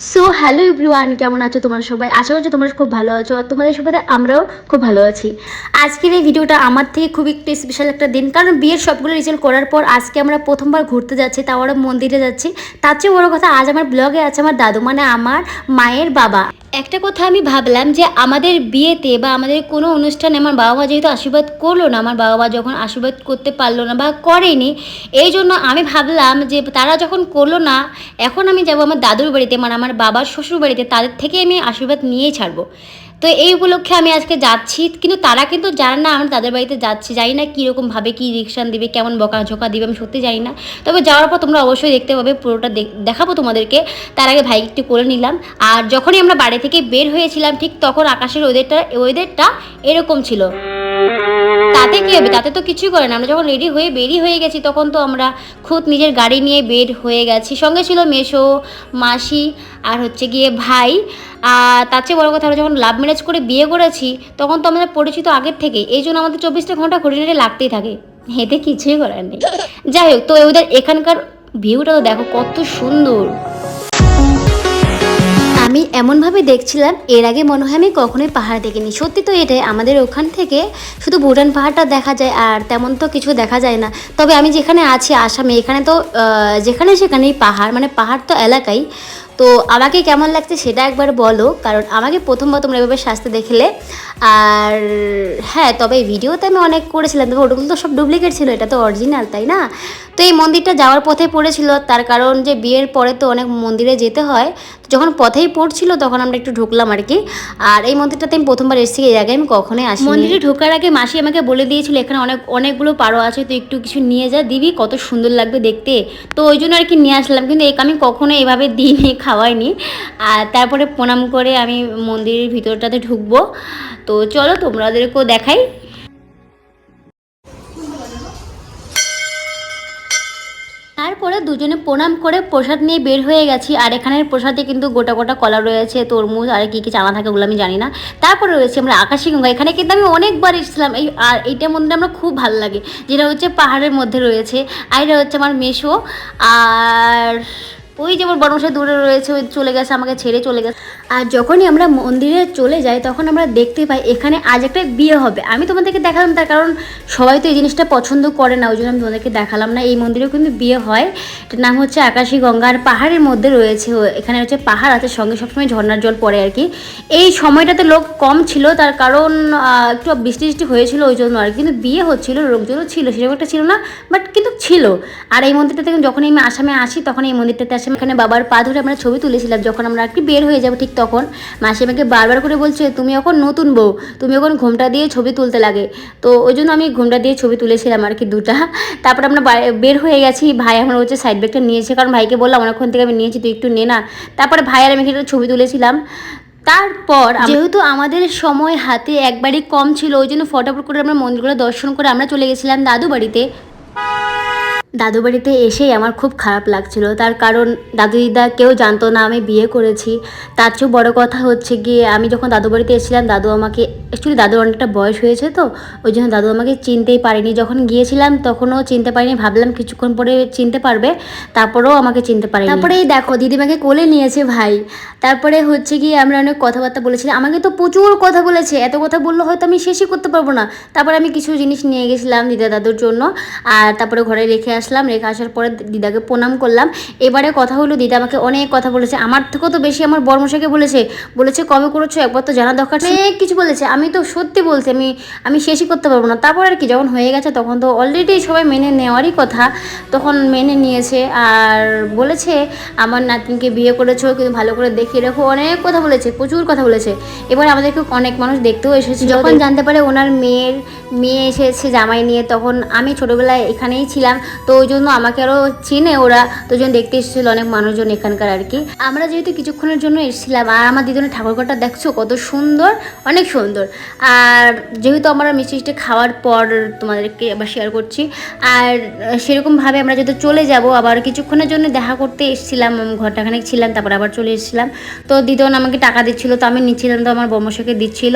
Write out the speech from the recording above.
So hello everyone কেমন আছো তোমরা সবাই? আশা করছি তোমরা খুব ভালো আছো আর তোমাদের সবাই আমরাও খুব ভালো আছি। আজকের এই ভিডিওটা আমার থেকে খুবই একটু স্পেশাল একটা দিন, কারণ বিয়ের সবগুলো রিজাল্ট করার পর আজকে আমরা প্রথমবার ঘুরতে যাচ্ছি, তাও আমরা মন্দিরে যাচ্ছি। তার চেয়ে বড় কথা, আজ আমার ব্লগে আছে আমার দাদু মানে আমার মায়ের বাবা। একটা কথা আমি ভাবলাম যে আমাদের বিয়েতে বা আমাদের কোনো অনুষ্ঠানে আমার বাবা মা যেহেতু আশীর্বাদ করল না, আমার বাবা মা যখন আশীর্বাদ করতে পারল না বা করেনি, এই জন্য আমি ভাবলাম যে তারা যখন করল না, এখন আমি যাব আমার দাদুর বাড়িতে মানে আমার বাবার শ্বশুর বাড়িতে তাদের থেকে আমি আশীর্বাদ নিয়েই ছাড়বো। তো এই উপলক্ষে আমি আজকে যাচ্ছি, কিন্তু তারা কিন্তু জানে না আমরা তাদের বাড়িতে যাচ্ছি, জানি না কীরকমভাবে কী রিকশান দিবে, কেমন বকা ঝোকা দিবে, আমি সত্যি জানি না। তবে যাওয়ার পর তোমরা অবশ্যই দেখতে পাবে, পুরোটা দেখ- দেখাবো তোমাদেরকে। তার আগে ভাই একটু করে নিলাম। আর যখনই আমরা বাড়ি থেকে বের হয়েছিলাম, ঠিক তখন আকাশের ওয়েদারটা ওয়েদারটা এরকম ছিল। তাতে কি হবে? তাতে তো কিছুই করে না। আমরা যখন রেডি হয়ে বেরিয়ে হয়ে গেছি, তখন তো আমরা খুদ নিজের গাড়ি নিয়ে বের হয়ে গেছি। সঙ্গে ছিল মেশো মাসি, আর হচ্ছে গিয়ে ভাই। আর তার চেয়ে বড় কথা আমরা যখন লাভ ম্যারেজ করে বিয়ে করেছি, তখন তো আমাদের পরিচিত আগের থেকে, এই জন্য আমাদের চব্বিশটা ঘণ্টা ঘড়ি লাগতেই থাকে। হেঁটে কিছুই করার নেই। যাই হোক, তো ওদের এখানকার ভিউটা তো দেখো কত সুন্দর। আমি এমনভাবে দেখছিলাম, এর আগে মনে হয় আমি কখনোই পাহাড় দেখিনি। সত্যি তো এটাই, আমাদের ওখান থেকে শুধু ভুটান পাহাড়টা দেখা যায় আর তেমন তো কিছু দেখা যায় না। তবে আমি যেখানে আছি, আসামে, এখানে তো যেখানে সেখানেই পাহাড় মানে পাহাড় তো এলাকাই। তো আমাকে কেমন লাগছে সেটা একবার বলো, কারণ আমাকে প্রথমবার তোমরা এভাবে সাজতে দেখলে। আর হ্যাঁ তবে ভিডিওতে আমি অনেক করেছিলাম, তবে ওটাগুলো তো সব ডুপ্লিকেট ছিল, এটা তো অরিজিনাল তাই না? তো এই মন্দিরটা যাওয়ার পথে পড়েছিল, তার কারণ যে বিয়ের পরে তো অনেক মন্দিরে যেতে হয়। তো যখন পথেই পড়ছিল তখন আমরা একটু ঢুকলাম আর কি। আর এই মন্দিরটাতে আমি প্রথমবার এসেছি এই আগে আমি কখনোই আসি মন্দিরে ঢোকার আগে মাসি আমাকে বলে দিয়েছিল, এখানে অনেক, অনেকগুলো পারো আছে তো একটু কিছু নিয়ে যা, দিবি, কত সুন্দর লাগবে দেখতে। তো ওই জন্য আর কি নিয়ে আসলাম, কিন্তু এক আমি কখনো এভাবে দিইনি, খাওয়াইনি। আর তারপরে প্রণাম করে আমি মন্দিরের ভিতরটাতে ঢুকবো। তো চলো, তোমাদেরকেও দেখাই তারপরে দুজনে প্রণাম করে প্রসাদ নিয়ে বের হয়ে গেছি। আর এখানের প্রসাদে কিন্তু গোটা গোটা কলা রয়েছে, তরমুজ আর কি কি চানা থাকে ওগুলো আমি জানি না। তারপরে রয়েছে আমরা আকাশী গঙ্গা। এখানে কিন্তু আমি অনেকবার এসেছিলাম। এই আর এইটার মধ্যে আমরা খুব ভালো লাগে। যেটা হচ্ছে পাহাড়ের মধ্যে রয়েছে। আর এটা হচ্ছে আমার মেশো। আর ওই যে আমার দূরে রয়েছে, ওই চলে গেছে, আমাকে ছেড়ে চলে গেছে। আর যখনই আমরা মন্দিরে চলে যাই, তখন আমরা দেখতে পাই এখানে আজ একটা বিয়ে হবে। আমি তোমাদেরকে দেখালাম তার কারণ সবাই তো এই জিনিসটা পছন্দ করে না, ওই জন্য আমি তোমাদেরকে দেখালাম না। এই মন্দিরেও কিন্তু বিয়ে হয়। এটার নাম হচ্ছে আকাশী গঙ্গা, আর পাহাড়ের মধ্যে রয়েছে এখানে হচ্ছে পাহাড় আছে, সঙ্গে সবসময় ঝর্নার জল পড়ে আর কি। এই সময়টাতে লোক কম ছিল, তার কারণ একটু বৃষ্টি বৃষ্টি হয়েছিল ওই জন্য আর। কিন্তু বিয়ে হচ্ছিল, লোকজনও ছিল, সেরকম একটা ছিল না, বাট কিন্তু ছিল। আর এই মন্দিরটাতে যখন আমি আসামে আসি, তখন এই মন্দিরটাতে আসে এখানে বাবার পা ধরে আমরা ছবি তুলেছিলাম, যখন আমরা আর কি বের হয়ে যাব ঠিক তখন। মাসি আমাকে বারবার করে বলছে, তুমি এখন নতুন বউ, তুমি এখন ঘোমটা দিয়ে ছবি তুলতে লাগে। তো ওই জন্য আমি ঘোমটা দিয়ে ছবি তুলেছিলাম আর কি দুটা। তারপর আমরা বের হয়ে গেছি, ভাই আমার হচ্ছে সাইড ব্যাগটা নিয়েছে, কারণ ভাইকে বললাম, অনেকক্ষণ থেকে আমি নিয়েছি, তুই একটু নে না। তারপরে ভাই আর আমি একটা ছবি তুলেছিলাম। তারপর যেহেতু আমাদের সময় হাতে একবারই কম ছিল, ওই জন্য ফটাফট করে আমরা মন্দিরগুলো দর্শন করে আমরা চলে গেছিলাম দাদু বাড়িতে। দাদু বাড়িতে এসেই আমার খুব খারাপ লাগছিল। তার কারণ দাদু দিদা কেউ জানতো না আমি বিয়ে করেছি। তার চেয়েও বড় কথা হচ্ছে গিয়ে আমি যখন দাদু বাড়িতে এসেছিলাম, দাদু আমাকে অ্যাকচুয়ালি দাদুর অনেকটা বয়স হয়েছে তো ওই জন্য দাদু আমাকে চিনতেই পারেনি। যখন গিয়েছিলাম তখনও চিনতে পারিনি ভাবলাম কিছুক্ষণ পরে চিনতে পারবে তারপরেও আমাকে চিনতে পারেনি। তারপরে এই দেখো দিদিমাকে কোলে নিয়েছে ভাই। তারপরে হচ্ছে গিয়ে আমরা অনেক কথাবার্তা বলেছিলাম। আমাকে তো প্রচুর কথা বলেছে এত কথা বললে হয়তো আমি শেষই করতে পারব না। তারপরে আমি কিছু জিনিস নিয়ে গেছিলাম দিদা দাদুর জন্য আর তারপরে ঘরে রেখে আসলাম রেখে আসার পরে দিদাকে প্রণাম করলাম। এবারে কথা হলো দিদা আমাকে অনেক কথা বলেছে। আমার থেকেও তো বেশি আমার বর্মশাকে বলেছে। বলেছে কবে করেছ? একবার তো জানা দরকার। অনেক কিছু বলেছে। আমি তো সত্যি বলছি আমি আমি শেষই করতে পারব না। তারপর আর কি যখন হয়ে গেছে তখন তো অলরেডি সবাই মেনে নেওয়ারই কথা। তখন মেনে নিয়েছে আর বলেছে আমার নাতনিকে বিয়ে করেছ কিন্তু ভালো করে দেখিয়ে রেখো। অনেক কথা বলেছে প্রচুর কথা বলেছে। এবার আমাদেরকে অনেক মানুষ দেখতেও এসেছে। যখন জানতে পারে ওনার মেয়ের মেয়ে এসেছে জামাই নিয়ে তখন আমি ছোটোবেলায় এখানেই ছিলাম। তো ওই জন্য আমাকে আরও চিনে ওরা। তো ওই জন্য দেখতে এসেছিল অনেক মানুষজন এখানকার আর কি। আমরা যেহেতু কিছুক্ষণের জন্য এসেছিলাম আর আমার দিদনের ঠাকুরঘরটা দেখছ কত সুন্দর অনেক সুন্দর। আর যেহেতু আমরা মিষ্টি খাওয়ার পর তোমাদেরকে আবার শেয়ার করছি, আর সেরকমভাবে আমরা যেহেতু চলে যাব, আবার কিছুক্ষণের জন্য দেখা করতে এসেছিলাম ঘরটাখানে ছিলাম, তারপর আবার চলে এসেছিলাম। তো দিদন আমাকে টাকা দিচ্ছিল, তো আমি নিচ্ছিলাম, তো আমার বমশাকে দিচ্ছিল।